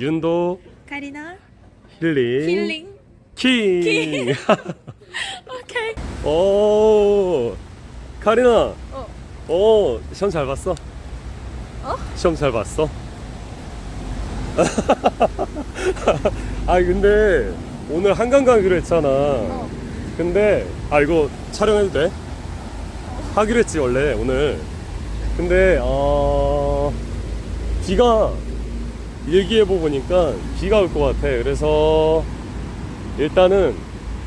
윤도 카리나 힐링, 힐링 킹. 오케이 오 카리나. 어. 오 시험 잘 봤어? 어? 시험 잘 봤어? 아 근데 오늘 한강 가기로 했잖아. 어. 근데 아 이거 촬영해도 돼? 하기로 했지 원래 오늘. 근데 어 비가 일기예보 보니까 비가 올 것 같아. 그래서 일단은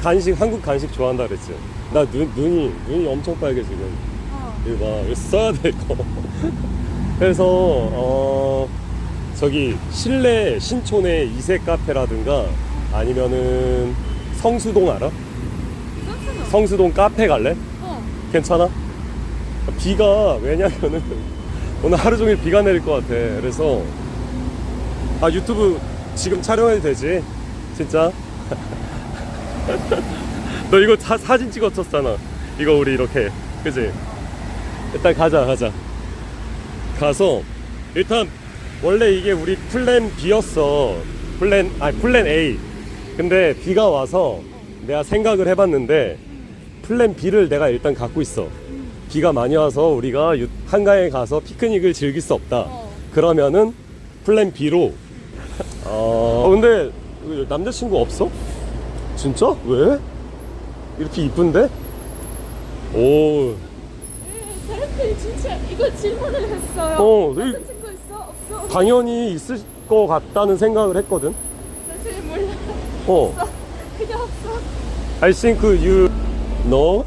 간식 한국 간식 좋아한다 그랬지. 나 눈 눈이 눈이 엄청 빨개 지금. 어. 이거 봐 이거 써야 돼 이거. 그래서 어 저기 실내 신촌의 이색 카페라든가 아니면은 성수동 알아? 성수동 카페 갈래? 어 괜찮아? 비가 왜냐면은 오늘 하루 종일 비가 내릴 것 같아. 그래서 아 유튜브 지금 촬영해도 되지? 진짜? 너 이거 사, 사진 찍었었잖아. 이거 우리 이렇게 그지? 일단 가자 가자. 가서 일단 원래 이게 우리 플랜 B였어. 플랜 아니 플랜 A. 근데 비가 와서 내가 생각을 해봤는데 플랜 B를 내가 일단 갖고 있어. 비가 많이 와서 우리가 유- 한강에 가서 피크닉을 즐길 수 없다. 어. 그러면은 플랜 B로. 어 근데 그 남자친구 없어? 진짜? 왜? 이렇게 이쁜데? 오. 사람들이 진짜 이거 질문을 했어요 어, 이- 남자친구 있어? 없어? 당연히 있을 것 같다는 생각을 했거든. 사실 몰라 어. 없어 그냥 없어 I think you know.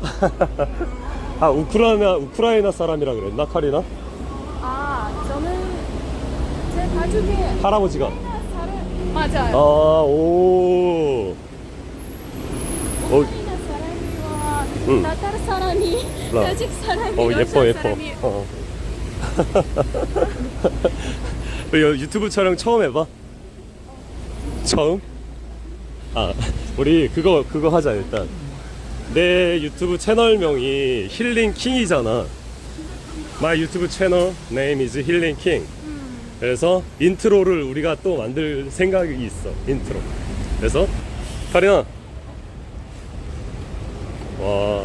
아 우크라이나 우크라이나 사람이라 그랬나 카리나? 아 저는 제 가족의 할아버지가. 맞아요 아 오. 어, 사람이와. 나탈 사람이 나. 타직 사람이 어 러시아 예뻐 예뻐. 사람이 어. 유튜브 촬영 처음 해봐? 처음? 아 우리 그거 그거 하자 일단. 내 유튜브 채널명이 힐링 킹이잖아. My 유튜브 채널 name is 힐링 킹. 그래서 인트로를 우리가 또 만들 생각이 있어 인트로 그래서 카리나 와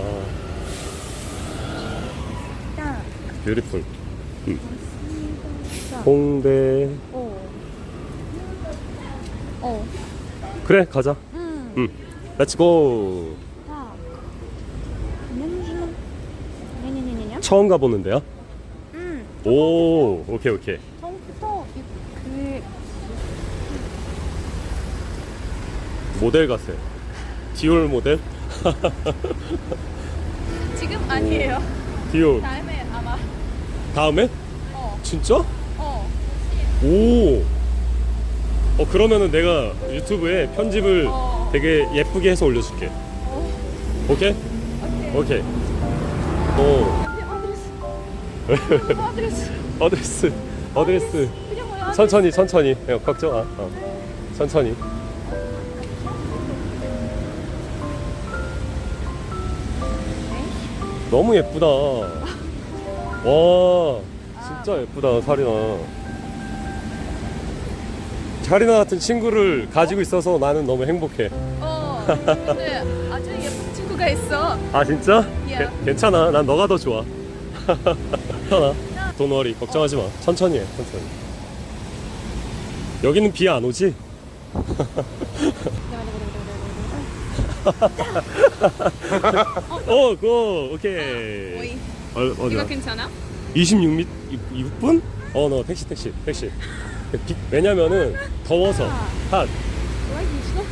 뷰티풀 응. 음. 홍대 어. 어. 그래 가자 음. 응. 렛츠고 음. 처음 가보는데요? 응. 오 오케이 오케이 모델 같아. 디올 모델? 지금 아니에요. 디올. 다음에 아마. 다음에? 어. 진짜? 어. 오. 어, 그러면은 내가 유튜브에 편집을 어. 되게 예쁘게 해서 올려줄게. 어. 오케이? 오케이. 오케이. 오. 어드레스. 어드레스. 뭐야? 아드레스. 천천히, 천천히. 야, 걱정 마. 어. 천천히. 너무 예쁘다. 와, 진짜 예쁘다, 사리나. 사리나 같은 친구를 가지고 있어서 나는 너무 행복해. 어. 근데 아주 예쁜 친구가 있어. 아, 진짜? 예. 게- 괜찮아. 난 너가 더 좋아. 괜찮아. 돈워리 걱정하지 마. 천천히 해, 천천히. 여기는 비 안 오지? 어, 고, 오케이. 오이. 어? 이거 괜찮아? 26미 6분? 어, 너 택시 택시 택시. 비- 왜냐면은 더워서 핫. 와 이거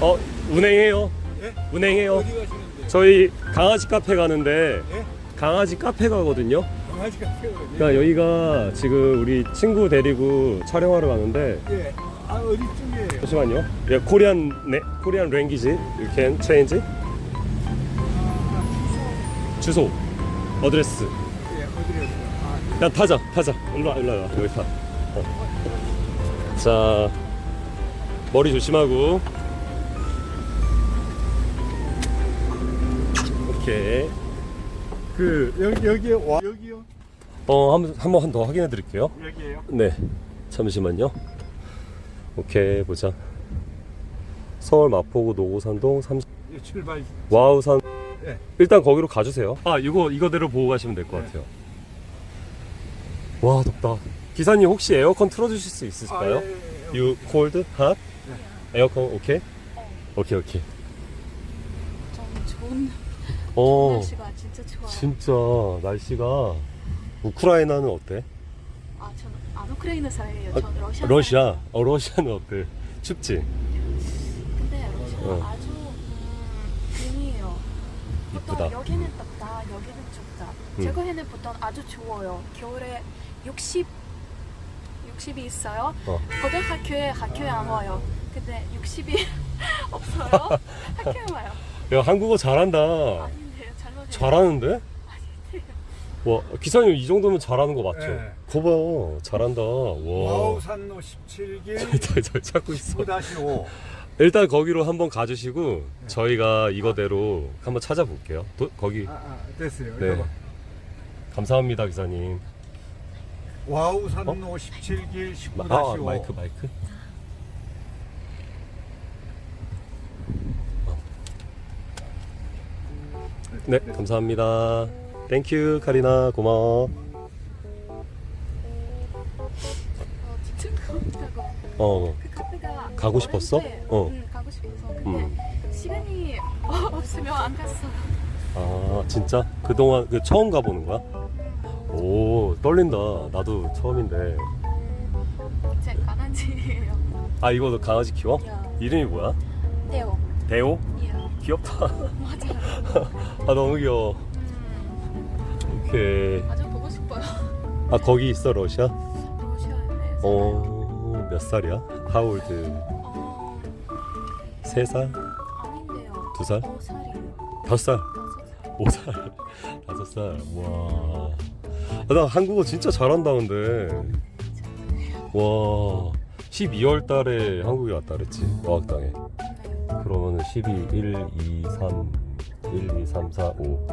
어, 운행해요. 예? 운행해요. 어디 가시는데? 저희 강아지 카페 가는데 예? 강아지 카페 가거든요. 강아지 카페? 그러니까 여기가 지금 우리 친구 데리고 촬영하러 가는데 예. 아 어디 쪽이에요? 잠시만요. 예, 코리안 네, 코리안 랭귀지. You can change. 주소. 어드레스. 예, 어디래요? 아, 야 타자 타자 일로 와 일로 와 여기 타 어. 자 머리 조심하고 오케이 그 여기 여기 와 여기요? 어 한번 한번 더 확인해 드릴게요 여기에요? 네 잠시만요. 오케이 보자. 서울 마포구 노고산동 30 예, 출발. 와우산. 네. 일단 거기로 가주세요. 아 이거 이거대로 보고 가시면 될 것 네. 같아요. 와 덥다. 기사님 혹시 에어컨 틀어주실 수 있으실까요? 아, 예, 예, 예. You cold, hot? 네. 에어컨 오케이? 오케이 오케이. 좀 좋은 어 날씨가 진짜 좋아요. 진짜 날씨가 우크라이나는 어때? 아, 저는 안 우크라이나 사람이에요. 아, 저 러시아. 러시아. 사람이에요. 어 러시아는 어때? 춥지? 근데 러시아 어. 아주 음, 봄이에요. 보통 이쁘다. 여기는 덥다, 여기는 춥다. 음. 제거해는 보통 아주 추워요. 겨울에 60 60이 있어요. 어. 고등학교에 학교에 안 와요. 근데 60이 없어요. 학교에 와요. 야 한국어 잘한다. 아닌데요, 잘못해요. 잘하는데? 와 기사님 이 정도면 잘하는 거 맞죠? 네. 거봐요 잘한다. 와. 와우산로 17길 잘, 잘 찾고 있어. 19-5. 일단 거기로 한번 가주시고 저희가 이거대로 한번 찾아볼게요. 도, 거기 아, 아, 됐어요. 네. 이거 봐. 감사합니다 기사님. 와우산로 17길 마, 19-5. 아 마이크 마이크. 네 감사합니다. 땡큐 카리나 고마워. 어 그 카페가 가고 싶었어? 어린데, 어. 응, 가고 싶어서. 근데 음. 시간이 없으면 안 갔어. 아 진짜 그동안 그 처음 가보는 거야? 오 떨린다. 나도 처음인데. 제 강아지예요. 아 이거 너 강아지 키워? 야. 이름이 뭐야? 떼요. 대호? 예. 귀엽다. 맞아요. 아 너무 귀여워. 음, 오케이. 아주 보고 싶어요. 아 거기 있어 러시아? 러시아에. 어 몇 살이야? 하울드 어, 세 살? 아닌데요. 두 살? 어. 다섯 살? 오 살? 다섯 살? 와. 아, 나 한국어 진짜 잘한다 근데. 와. 12월 달에 한국에 왔다 그랬지 어학당에. 네. 그러면은 12, 1, 2, 3, 1, 2, 3, 4, 5.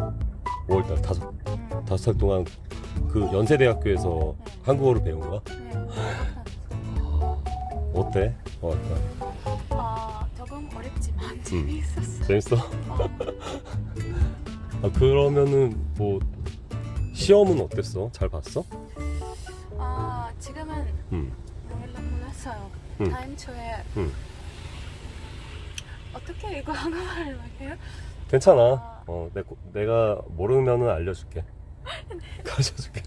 5월 달 다섯 음, 다섯 살 동안 그 연세대학교에서 한국어를 배운 거야? 네. 어때? 어학당. 아, 조금 어렵지만 재미있었어요. 재밌어? 어, 아 그러면은 뭐 시험은 어땠어? 잘 봤어? 아, 지금은 응. 몰라, 몰랐어요. 응. 다음 주에 응. 어떻게 이거 한국말로 해요? 괜찮아. 아. 어, 내, 내가 모르면은 알려줄게. 가르쳐줄게.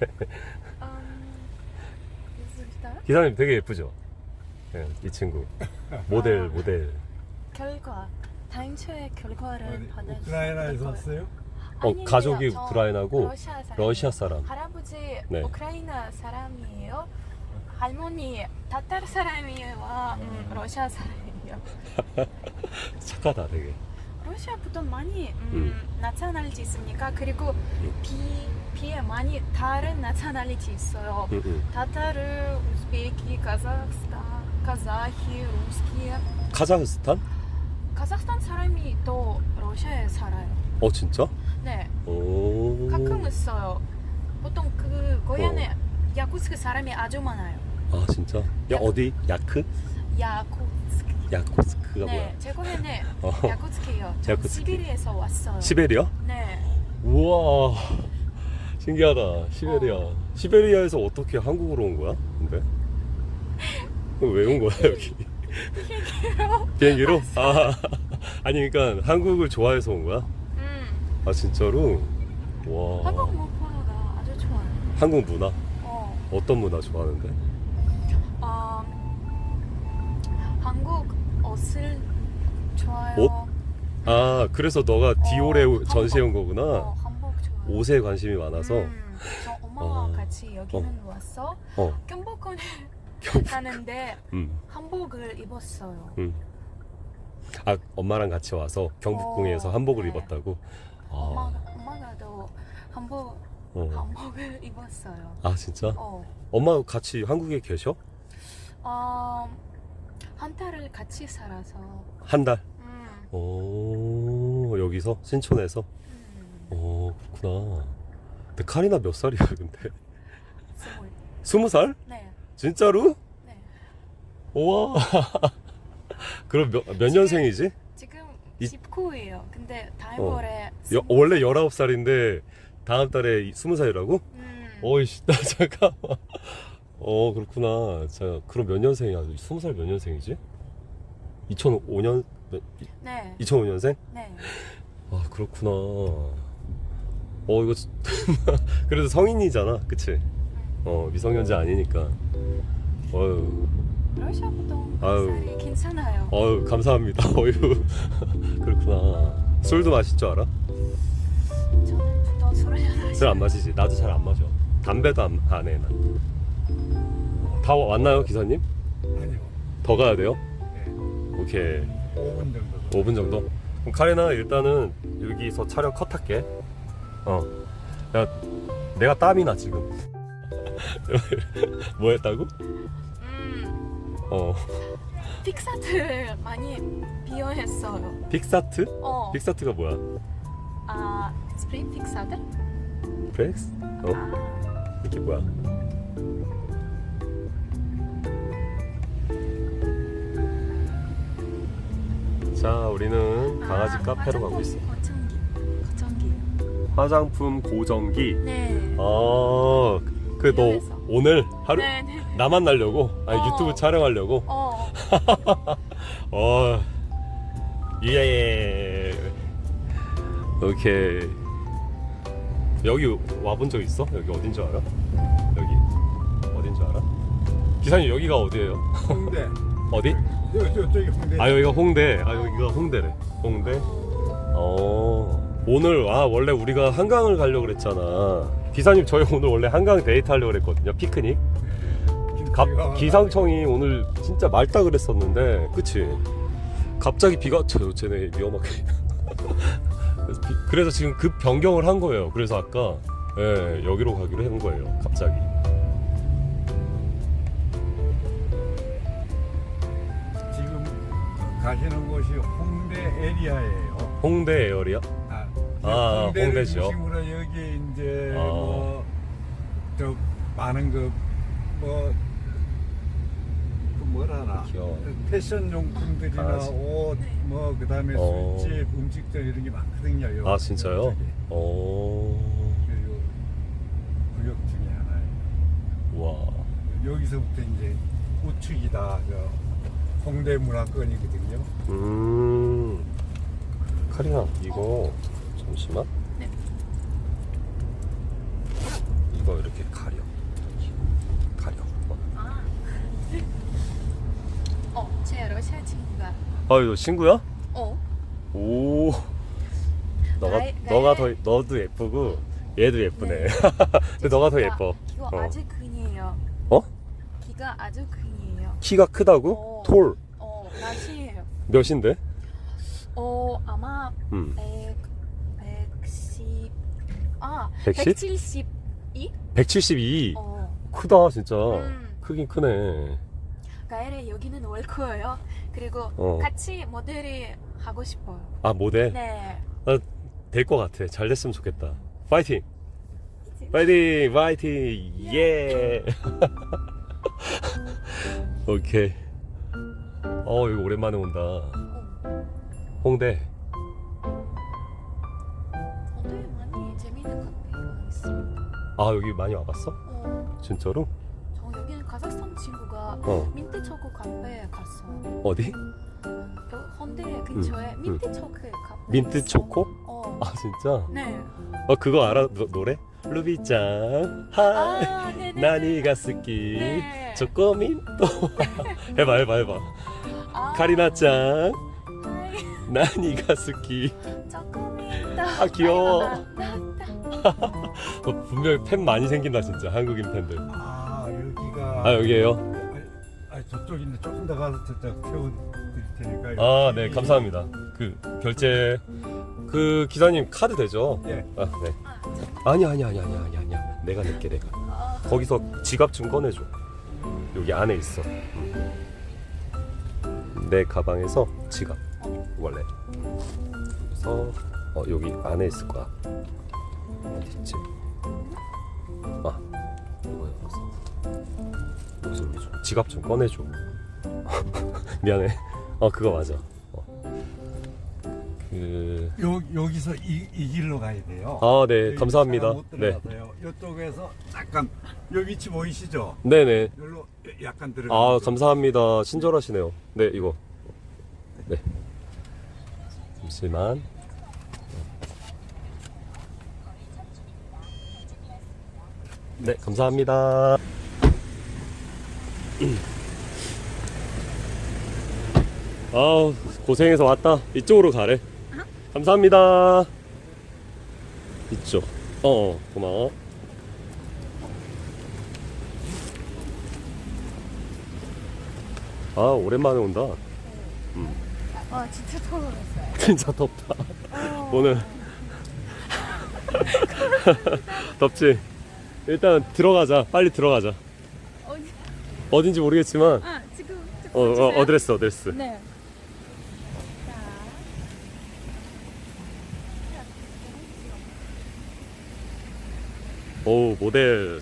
음, 있습니다. 기사님 되게 예쁘죠? 네, 이 친구. 모델, 아. 모델. 결과 다음 주에 결과를 받을 수 우크라이나에서 있을 거예요. 왔어요? 어, 아닌데요. 가족이 저 우크라이나고 러시아 사람. 러시아 사람. 할아버지 네. 우크라이나 사람이에요. 할머니 타타르 사람이에요. 음, 러시아 사람이에요. 착하다, 되게. 러시아부터 많이 음, 음. 나차날리지 있습니까? 그리고 비 비에 많이 다른 나차날리지 있어요. 응, 응. 타타르, 우즈베키, 카자흐스탄, 카자히, 루스키, 카자흐스탄? 카자흐스탄 사람이 또 러시아에 살아요. 어, 진짜? 네, 오. 가끔 있어요. 보통 그 고향에 야쿠츠크 사람이 아주 많아요. 아, 진짜? 야, 어디? 야크? 야쿠츠크. 야코스크가 네, 뭐야? 제 고향에 어. 야쿠츠크예요. 저 야쿠츠크. 시베리아에서 왔어요. 시베리아? 네. 우와 신기하다 시베리아 시베리아에서 어떻게 한국으로 온 거야 근데 왜 온 거야 여기 비행기로 아 아니 그러니까 한국을 좋아해서 온 거야 음, 아 진짜로 와 한국 문화가 아주 좋아요. 한국 문화 어, 어떤 문화 좋아하는데 어, 한국 옷을 좋아요. 옷? 아 그래서 너가 디올에 어, 전시해 온. 거구나 어, 한복 좋아요. 옷에 관심이 많아서 음, 저 엄마와 어. 같이 여기는 왔어. 어 경복궁에 가는데 음, 한복을 입었어요. 음. 아 엄마랑 같이 와서 경복궁에서 어, 한복을 네. 입었다고 엄마, 아, 엄마가 또 한복 어. 한복을 입었어요. 아 진짜 어, 엄마 같이 한국에 계셔? 어, 한 달을 같이 살아서. 한 달? 음, 오, 여기서? 신촌에서? 음, 오, 그렇구나. 근데 카리나 몇 살이야, 근데? 스물. 스무 살? 네, 진짜로? 네. 우와. 그럼 몇, 몇 년생이지? 지금 이- 19예요. 근데 다음 어. 월에 여, 원래 19살인데 다음 달에 20살이라고? 음, 어이씨, 나 잠깐만. 어, 그렇구나. 자, 그럼 몇 년생이야? 20살 몇 년생이지? 2005년, 네, 2005년생? 네. 아, 그렇구나. 어, 이거, 진- 그래도 성인이잖아. 그치? 어, 미성년자 아니니까. 어휴, 러시아보다 아유. 살이 괜찮아요. 어휴, 감사합니다. 어휴. 그렇구나. 술도 마실 줄 알아? 저는 보통 술을 잘 안 술 안 마시지? 나도 잘 안 마셔. 담배도 안, 안 해, 난. 다 왔나요, 기사님? 아니요. 더 가야 돼요? 네. 오케이. 5분 정도. 5분 정도? 그럼 카레나 일단은 여기서 촬영 컷할게. 어. 야, 내가 땀이 나 지금. 뭐 했다고? 음, 어. 픽사트를 많이 비교했어요. 픽사트? 어, 픽사트가 뭐야? 아, 스프링 픽사트? 브렉스? 어? 아, 이게 뭐야? 자, 우리는 강아지 아, 카페로 가고 화장품 있어. 고정기, 고정기. 화장품 고정기. 네. 아, 그너 이용해서. 오늘 하루 네, 네. 나만 날려고? 아니 어. 유튜브 촬영하려고? 어, 어, 예. 오케이. 여기 와본 적 있어? 여기 어딘 줄 알아? 여기 어딘 줄 알아? 기사님 여기가 어디예요? 홍대. 어디? 저기 홍대. 아 여기가 홍대. 아 여기가 홍대래. 홍대. 어. 오늘 아 원래 우리가 한강을 가려고 그랬잖아. 기사님 저희 오늘 원래 한강 데이트 하려고 그랬거든요. 피크닉. 갑, 기상청이 오늘 진짜 맑다 그랬었는데 그치 갑자기 비가 저 쟤네 위험하게 그래서, 비- 그래서 지금 급 변경을 한 거예요 그래서 아까 예, 여기로 가기로 한 거예요 갑자기 지금 가시는 곳이 홍대 에리아예요. 홍대 에어리아 아, 아, 홍대를 홍대죠. 중심으로 여기 이제 아. 뭐저 많은 그뭐 그 뭐라나 귀여워. 패션 용품들이나 강아지. 옷 뭐 그다음에 어. 술집 음식점 이런 게 많거든요. 여기. 아 진짜요? 어... 요 구역 중에 하나예요. 와 여기서부터 이제 우측이다. 저 홍대 문화권이거든요. 음... 카리나 이거 잠시만 네. 이거 이렇게 가려 가려 어. 아. 어, 제 러시아 친구가. 아 이거 친구야? 어, 오 너가 나의- 너가 더 너도 예쁘고 얘도 예쁘네. 네. 근데 너가 더 예뻐. 키가 어. 아주 큰이에요. 어? 키가 아주 큰이에요. 키가 크다고? 어. 톨 어, 몇이에요? 몇인데? 어, 아마 음 100, 110, 아, 110? 172? 172. 어, 크다 진짜. 음. 크긴 크네. 가을에 여기는 월커예요. 그리고 어. 같이 모델이 하고 싶어요. 아 모델 네. 될것 같아. 잘 됐으면 좋겠다. 파이팅. 파이팅 파이팅 예. 오케이. 어 이거 오랜만에 온다. 어, 홍대. 아 여기 많이 와봤어? 어, 진짜로? 저 여기는 카자흐스탄 친구가 어 민트 초코 카페에 갔어요. 어디? 여 홍대 근처에 민트 초코 카페. 민트 있어. 초코? 어. 아 진짜? 네. 어 그거 알아 노, 노래? 루비짱 하이 아, 네 네. 나니가 스키 네. 초코민또 해봐 해봐 해봐 아, 카리나짱 하이. 나니가 스키 조금이다. 아, 귀여워. 어, 분명히 팬 많이 생긴다 진짜. 한국인 팬들. 아 여기가 아 여기에요? 아 저쪽인데 조금 더 가서 저쪽 태워드릴 테니까. 아네 감사합니다. 그 결제 그 기사님 카드 되죠? 예. 아 네. 아니 아니 아니 아니 아니 아니야. 내가 낼게 내가. 아, 거기서 지갑 좀 꺼내줘. 여기 안에 있어. 음. 내 가방에서 지갑 원래. 그래서 어 여기 안에 있을 거야. 어디 있지 지갑 좀 꺼내줘 미안해. 어 그거 맞아. 어. 그. 요, 여기서 이, 이 길로 가야 돼요. 아, 네, 감사합니다. 들어가서요. 이쪽에서 잠깐 요 위치 보이시죠? 네 네. 여기로 약간 들어가. 아 감사합니다. 친절하시네요. 네 이거. 네. 잠시만. 네 감사합니다. 아우 고생해서 왔다. 이쪽으로 가래. 감사합니다. 이쪽. 어, 어 고마워. 아 오랜만에 온다. 아 진짜 더웠어요. 진짜 덥다. 어. 오늘 덥지. 일단 들어가자. 빨리 들어가자. 어딘지 모르겠지만 아 지금 어, 어 어 드레스 어드레스. 네. 자. 오 모델.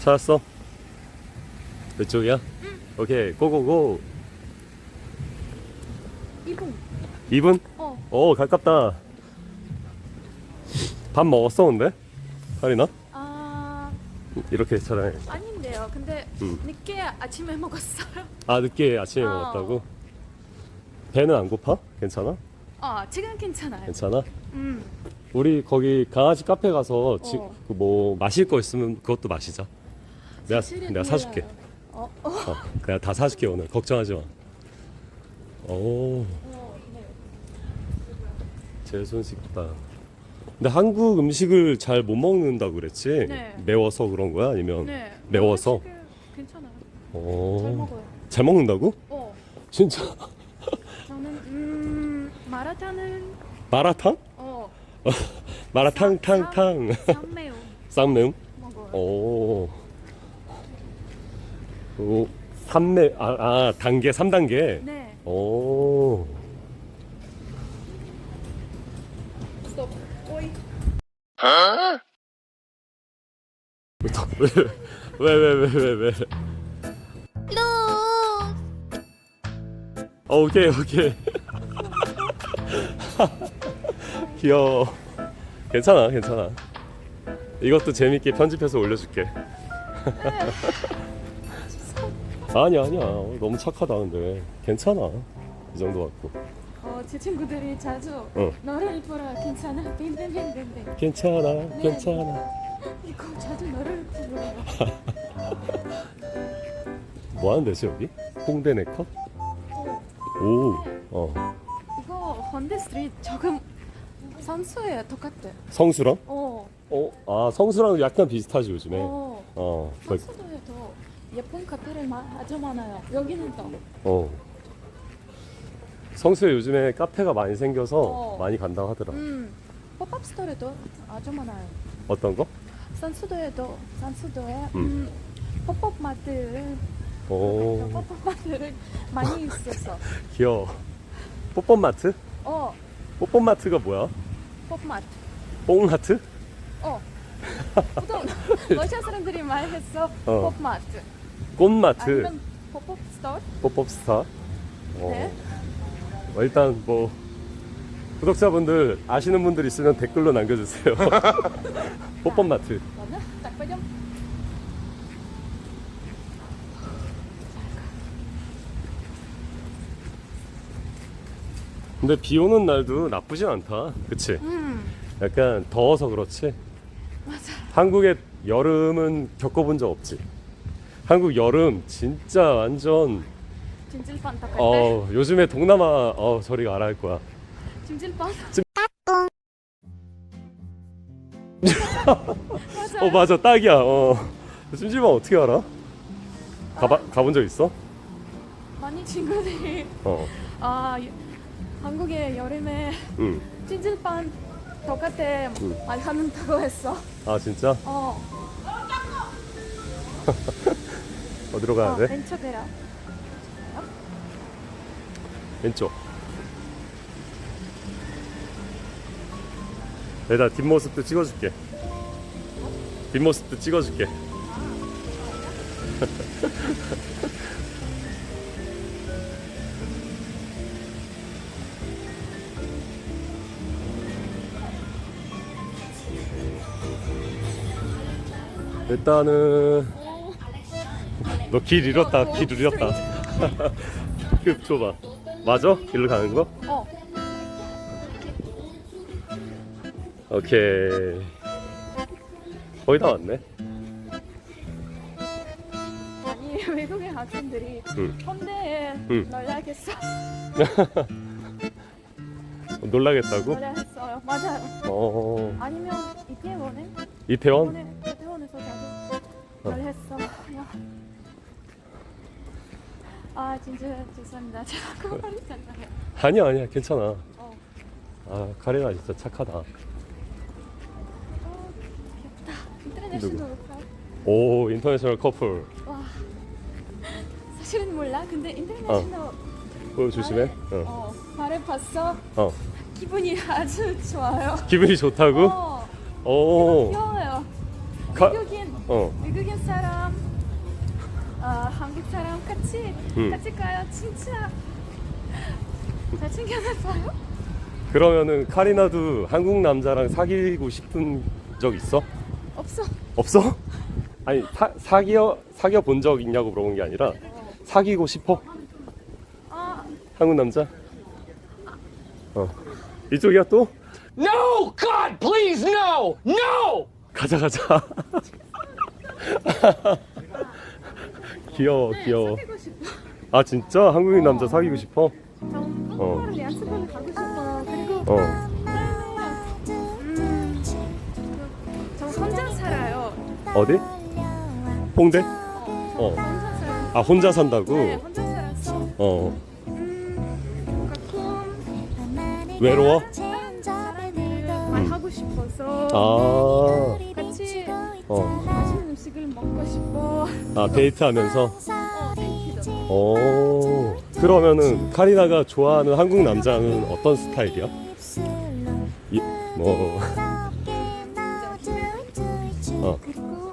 찾았어? 이쪽이야? 오케이 고고고. 이분. 2분? 어. 오 가깝다. 밥 먹었어 근데? 하리나? 아 이렇게 차라리. 아닌데요. 근데 음. 늦게 아침에 먹었어요. 아 늦게 아침에 어. 먹었다고? 배는 안 고파? 괜찮아? 아 지금 괜찮아요. 괜찮아? 음. 우리 거기 강아지 카페 가서 지, 어. 그뭐 마실 거 있으면 그것도 마시자. 내가 사실은 내가 사줄게. 몰라요. 어. 어. 어, 그냥 다 사줄게 오늘. 걱정하지 마. 오, 어, 네. 제 손 식당. 근데 한국 음식을 잘 못 먹는다 고 그랬지? 네. 매워서 그런 거야? 아니면 네. 매워서? 지금 괜찮아요. 오, 잘 먹어요. 잘 먹는다고? 어. 진짜? 저는 음 마라탕은 마라탕? 어 마라탕 탕탕 쌈매우 쌈매움? 먹어요. 오. 오, 삼매 아, 아 단계 3단계. 네. 오. 스톱. 오이. 왜 왜 왜 왜 왜? 어, 오케이 오케이. 귀여워. 괜찮아 괜찮아. 이것도 재밌게 편집해서 올려줄게. 아니야 아니야 너무 착하다 근데 괜찮아 이 정도 갖고 어, 제 친구들이 자주 어. 너를 보라 괜찮아? 빈빈빈빈빈 괜찮아 괜찮아. 이거 자주 너를 부르요 뭐 하는 데지 여기? 홍대 네컷? 오 어. 이거 헌데 스트리트 조금 선수예요 똑같아. 성수랑? 어, 어? 아 성수랑 약간 비슷하지 요즘에. 어. 어, 그, 선수도에도 예쁜 카페를 마- 아주 많아요. 여기는 또. 어. 성수에 요즘에 카페가 많이 생겨서 어. 많이 간다고 하더라 음, 팝업 스토어에도 아주 많아요 어떤 거? 선수도에도 선수도에 음. 음, 팝업 마트 오 팝업 마트를 많이 있었어 귀여워 뽀뽀마트? 어 뽀뽀마트가 뭐야? 팝업 마트 뽕마트? 어. 보통 러시아 사람들이 말했어 어. pop마트 꽃마트 아니면 팝업 스토어 뽀뽀스타 어. 네. 어, 일단 뭐 구독자분들 아시는 분들 있으면 댓글로 남겨주세요 뽀뽀마트 맞나? 딱 봐요. 근데 비 오는 날도 나쁘진 않다 그치? 음 약간 더워서 그렇지 맞아. 한국의 여름은 겪어본 적 없지 한국 여름 진짜 완전 찜질방 딱할 때. 어 요즘에 동남아 어 저리 가라 할 거야 찜질방. 찜- 맞아. 어 맞아 딱이야 어 찜질방 어떻게 알아? 가봐, 가본 적 있어? 많이 친구들이 어아 여- 한국의 여름에 응. 찜질방 똑같아 음. 안 하는다고 했어. 아 진짜? 어. 어디로 가야 어, 돼? 왼쪽이라. 왼쪽. 내가 뒷모습도 찍어줄게. 뒷모습도 찍어줄게. 일단은 너 길 잃었다. 길 잃었다. 급 줘봐 맞아? 길로 가는 거? 어. 오케이 거의 다 왔네 아니 외국인 학생들이 응. 현대에 응. 놀라겠어. 놀라겠다고? 놀라겠어요. 맞아요. 어 아니면 이태원에 이태원? 이태원에 이태원에서 어. 놀랬어. 야. 아 진짜 죄송합니다. 제가 말했잖아요. 아니야 아니야 괜찮아 어. 아 카레나 진짜 착하다 어, 귀엽다. 인터내셔널 카오 인터내셔널 커플 와. 사실은 몰라. 근데 인터내셔널 어 조심해 어. 어, 말을 봤어. 어. 기분이 아주 좋아요. 기분이 좋다고? 어, 오 귀여워요. 가- 외국인 어. 외국인 사람, 어, 한국 사람 같이 음. 같이 가요. 진짜 잘 챙겨놨어요. 그러면은 카리나도 한국 남자랑 사귀고 싶은 적 있어? 없어. 없어? 아니 사, 사귀어 사귀어 본 적 있냐고 물어본 게 아니라 사귀고 싶어? 아, 한국 남자? 어 이쪽이야 또? No! God, please, no! No! 가자 가자 귀여워 귀여워 사귀고 싶어. 아 진짜 한국인 남자 사귀고 싶어? 저 한국어를 연습하러 가고 싶어. 그리고 어 음, 저 혼자 살아요. 어디? 홍대? 어, 어. 혼자 살아요. 아 혼자 산다고? 네, 혼자 살았어. 어 음, 외로워? 사람들 말하고 싶어서 아 같이 어. 먹고 싶어. 아 데이트하면서? 어, 데이트도. 오 그러면은 카리나가 좋아하는 한국 남자는 어떤 스타일이야? 이, 뭐 어, 그리고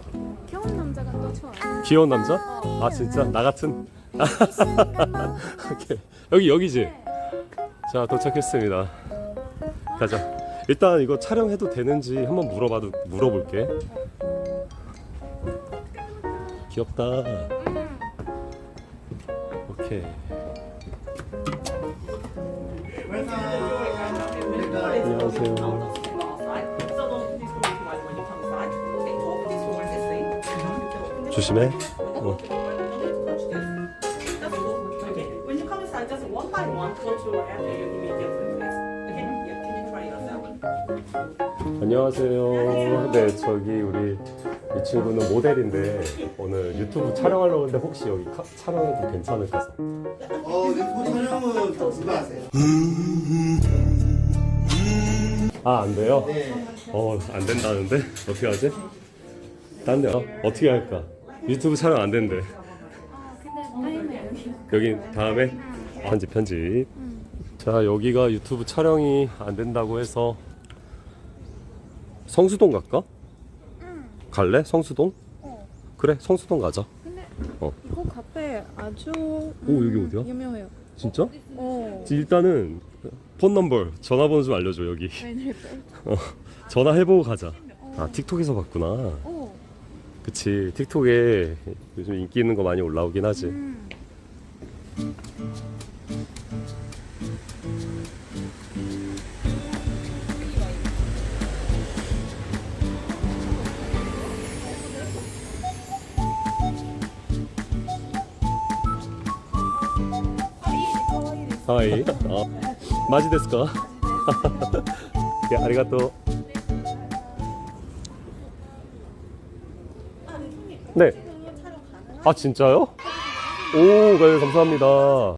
귀여운 남자가 더 좋아요. 귀여운 남자? 어. 아 진짜 나 같은? 오케이 여기 여기지? 자 도착했습니다. 가자. 일단 이거 촬영해도 되는지 한번 물어봐도 물어볼게. 귀엽다. 오케이. 안녕하세요. 조심해. 어. 안녕하세요. 네, 저기 우리 이 친구는 모델인데 오늘 유튜브 촬영하려고 했는데 혹시 여기 카- 촬영해도 괜찮을까? 해서. 어, 유튜브 촬영은 불가하세요. 아, 안 돼요? 네. 어, 안 된다는데? 어떻게 하지? 딴 데, 어? 어떻게 할까? 유튜브 촬영 안 된대. 아, 여기. 여기 다음에 편집, 편집. 자, 여기가 유튜브 촬영이 안 된다고 해서 성수동 갈까? 갈래? 성수동? 어. 그래, 성수동 가자. 근데 어. 이거 카페 아주 오, 여기 어디야? 유명해요. 진짜? 어. 일단은 폰 넘버, 전화번호 좀 알려줘 여기. 웬일로? 어, 전화해보고 가자. 아 틱톡에서 봤구나. 어. 그치 틱톡에 요즘 인기 있는 거 많이 올라오긴 하지. 음. 하이. 어. 마지 데스까? 예, 아리가또. 네. 아 진짜요? 오, 네, 감사합니다.